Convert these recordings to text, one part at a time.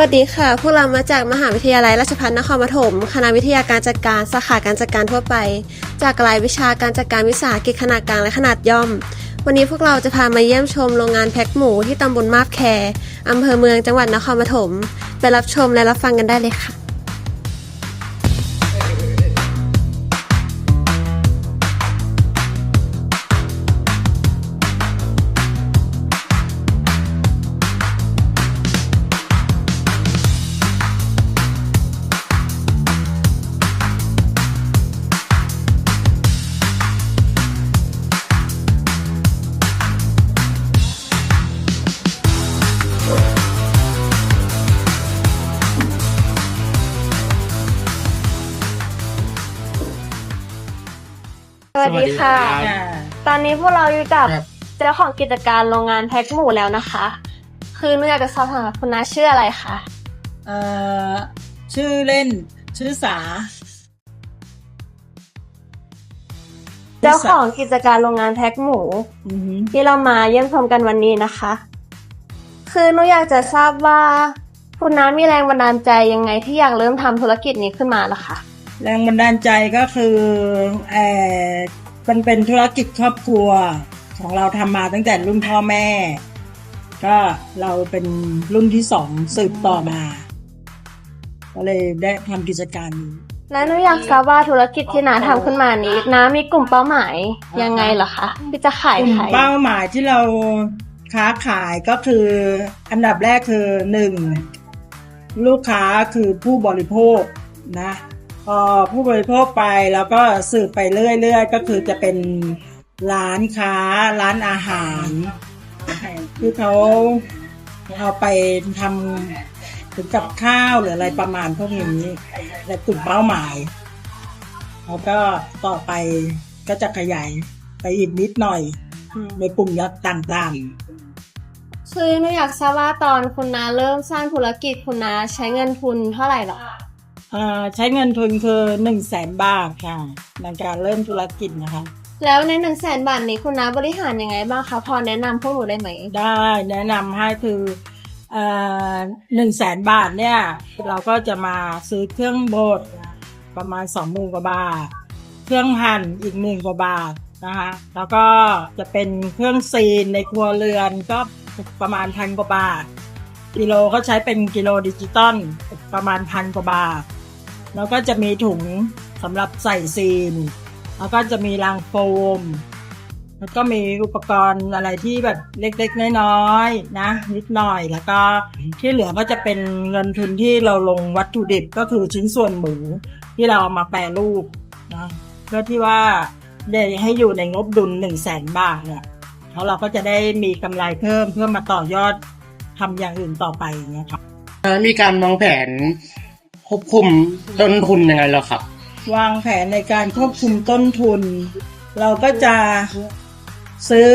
วัสดีค่ะ พวกเรามาจากมหาวิทยาลัยราชภัฏนครปฐม คณะวิทยาการจัดการสาขาการจัดการทั่วไป จากรายวิชาการจัดการวิสาหกิจขนาดกลางและขนาดย่อม วันนี้พวกเราจะพามาเยี่ยมชมโรงงานแพ็คหมูที่ตำบลมาบแค อำเภอเมืองจังหวัดนครปฐม ไปรับชมและรับฟังกันได้เลยค่ะ วัสดีค่ะสวัสดีครับตอนนี้พวกเราอยู่กับครับเจ้าของกิจการโรงงานแพ็คหมูแล้วนะคะ คือหนูอยากจะสอบถามคุณน้าชื่ออะไรคะ เอ่อ ชื่อเล่น ชื่อสา เจ้าของกิจการโรงงานแพ็คหมูอือหือที่เรามาเยี่ยมชมกันวันนี้นะคะ คือหนูอยากจะทราบว่า คุณน้ามีแรงบันดาลใจยังไงที่อยากเริ่มทำธุรกิจนี้ขึ้นมาล่ะคะ แรงบันดาลใจก็คือเออมันเป็นธุรกิจครอบครัวของเราทำมาตั้งแต่รุ่นพ่อแม่ ก็เราเป็นรุ่นที่สองสืบต่อมา ก็เลยได้ทำกิจการนี้และหนูอยากทราบว่าธุรกิจที่น้าทำขึ้นมานี้น้ามีกลุ่มเป้าหมายยังไงเหรอคะที่จะขายกลุ่มไข่เป้าหมายที่เราค้าขายก็คือ อันดับแรกคือหนึ่งลูกค้าคือผู้บริโภคนะ พอผู้บริโภคไปแล้วก็สืบไปเรื่อยๆ ก็คือจะเป็นร้านค้า ร้านอาหารที่เขาเอาไปทำถึงกับข้าวหรืออะไรประมาณพวกนี้ในกลุ่มเป้าหมาย แล้วก็ต่อไปก็จะขยายไปอีกนิดหน่อย ในกลุ่มยักษ์ต่างๆ คือหนูอยากทราบว่าตอนคุณน้าเริ่มสร้างธุรกิจคุณน้าใช้เงินทุนเท่าไหร่หรอ ใช้เงินทุนคือหนึ่งแสนบาทค่ะในการเริ่มธุรกิจนะคะ แล้วในหนึ่งแสนบาทนี้คุณน้าบริหารยังไงบ้างคะพอแนะนำพวกหนูได้ไหม ได้แนะนำให้คือหนึ่งแสนบาทเนี่ย เราก็จะมาซื้อเครื่องบดประมาณสองหมื่นกว่าบาท เครื่องหั่นอีกหมื่นกว่าบาทนะคะแล้วก็จะเป็นเครื่องซีนในครัวเรือนก็ประมาณพันกว่าบาท กิโลก็ใช้เป็นกิโลดิจิตอลประมาณพันกว่าบาท แล้วก็จะมีถุงสำหรับใส่ซีน แล้วก็จะมีรางโฟม แล้วก็มีอุปกรณ์อะไรที่แบบเล็กๆ น้อยๆนะ นิดหน่อยแล้วก็ที่เหลือก็จะเป็นเงินทุนที่เราลงวัตถุดิบก็คือชิ้นส่วนหมูที่เราเอามาแปรรูปนะเพื่อที่ว่าได้ให้อยู่ในงบดุลหนึ่งแสนบาทเนี่ยแล้วเราก็จะได้มีกำไรเพิ่มเพื่อมาต่อยอดทำอย่างอื่นต่อไปอย่างเงี้ยครับมีการวางแผน ควบคุมต้นทุนยังไงแล้วครับ วางแผนในการควบคุมต้นทุน เราก็จะซื้อ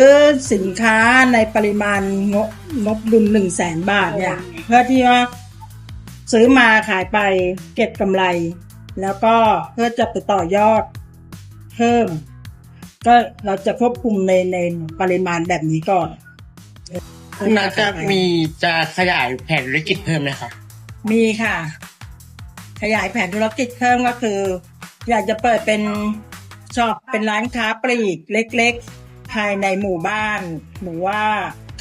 สินค้าในปริมาณงบงบดุลหนึ่งแสนบาทเนี่ยเพื่อที่ว่าซื้อมาขายไปเก็บกำไร แล้วก็เพื่อจะไปต่อยอดเพิ่ม ก็เราจะควบคุมในในปริมาณแบบนี้ก่อนคุณนาจะมีจะขยายแผนธุรกิจเพิ่มไหมครับมีค่ะ ขยายแผนธุรกิจเพิ่มก็คือ อยากจะเปิดเป็นช็อปเป็นร้านค้าปลีกเล็ก ๆ ภายในหมู่บ้านหรือว่า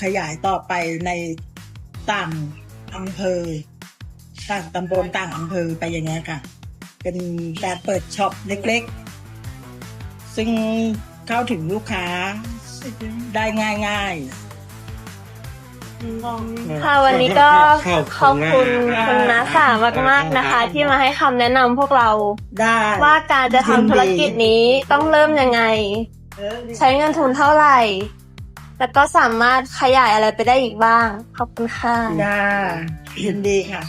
ขยายต่อไปในต่างอำเภอต่างตำบลต่างอำเภอไปอย่างเงี้ยค่ะ เป็นการเปิดช็อปเล็กๆ ซึ่งเข้าถึงลูกค้าได้ง่ายๆ ค่ะวันนี้ก็ขอบขอบคุณคุณมากคุณน้าสามากๆนะคะ ที่มาให้คำแนะนำพวกเราได้ว่าการจะทำธุรกิจนี้ต้องเริ่มยังไง ใช้เงินทุนเท่าไหร่ แล้วก็สามารถขยายอะไรไปได้อีกบ้าง ขอบคุณค่ะจ้ายินดีค่ะ